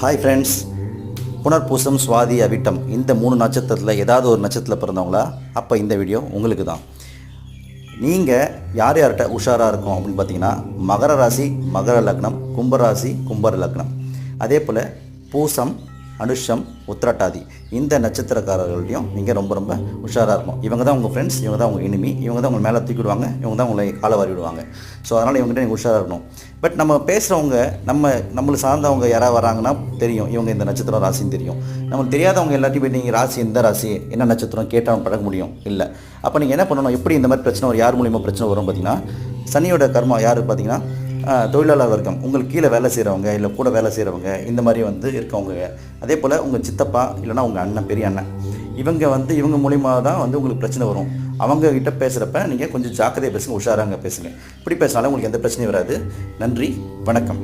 Hi friends புனர்பூசம் சுவாதி அவிட்டம். இந்த மூணு நட்சத்திரத்தில் ஏதாவது ஒரு நட்சத்திரத்தில் பிறந்தவங்களா? அப்போ இந்த வீடியோ உங்களுக்கு தான் நீங்கள் யார் யார்கிட்ட உஷாராக இருக்கும் அப்படின்னு பார்த்தீங்கன்னா மகர ராசி மகர லக்னம் கும்பராசி கும்பர லக்னம். அதே போல் பூசம் அனுஷம் உத்திரட்டாதி. இந்த நட்சத்திரக்காரர்களையும் நீங்கள் ரொம்ப ரொம்ப உஷாராக இருக்கும் இவங்க தான் உங்கள் ஃப்ரெண்ட்ஸ் இவங்க தான் உங்கள் இனிமி இவங்க தான் உங்களை மேலே தூக்கி விடுவாங்க இவங்க தான் உங்களை காலை வாரி விடுவாங்க. ஸோ அதனால் இவங்ககிட்ட நீங்கள் உஷாராக இருக்கணும். பட் நம்ம பேசுகிறவங்க நம்ம நம்மளை சார்ந்தவங்க யாராவது வராங்கன்னா தெரியும் இவங்க இந்த நட்சத்திரம் ராசின்னு தெரியும். நம்மளுக்கு தெரியாதவங்க எல்லாத்தையும் போய் நீங்கள் ராசி எந்த ராசி என்ன நட்சத்திரம்? கேட்டால் பழக முடியும். இல்லை. அப்போ நீங்கள் என்ன பண்ணணும்? எப்படி இந்த மாதிரி பிரச்சனை ஒரு யார் மூலியமாக பிரச்சனை வரும் பார்த்தீங்கன்னா சனியோட கர்மா யார் பார்த்தீங்கன்னா தொழிலாளர் வர்க்கம். உங்களுக்கு கீழே வேலை செய்கிறவங்க இல்லை கூட வேலை செய்கிறவங்க இந்த மாதிரி வந்து இருக்கவங்க. அதே போல் உங்கள் சித்தப்பா இல்லைன்னா உங்கள் அண்ணன் பெரிய அண்ணன் இவங்க வந்து இவங்க மூலிமா தான் வந்து உங்களுக்கு பிரச்சனை வரும். அவங்க கிட்ட பேசுகிறப்ப நீங்கள் கொஞ்சம் ஜாக்கிரதையாக பேசுங்க உஷாராங்க பேசுங்க. இப்படி பேசினாலும் உங்களுக்கு எந்த பிரச்சனையும் வராது. நன்றி வணக்கம்.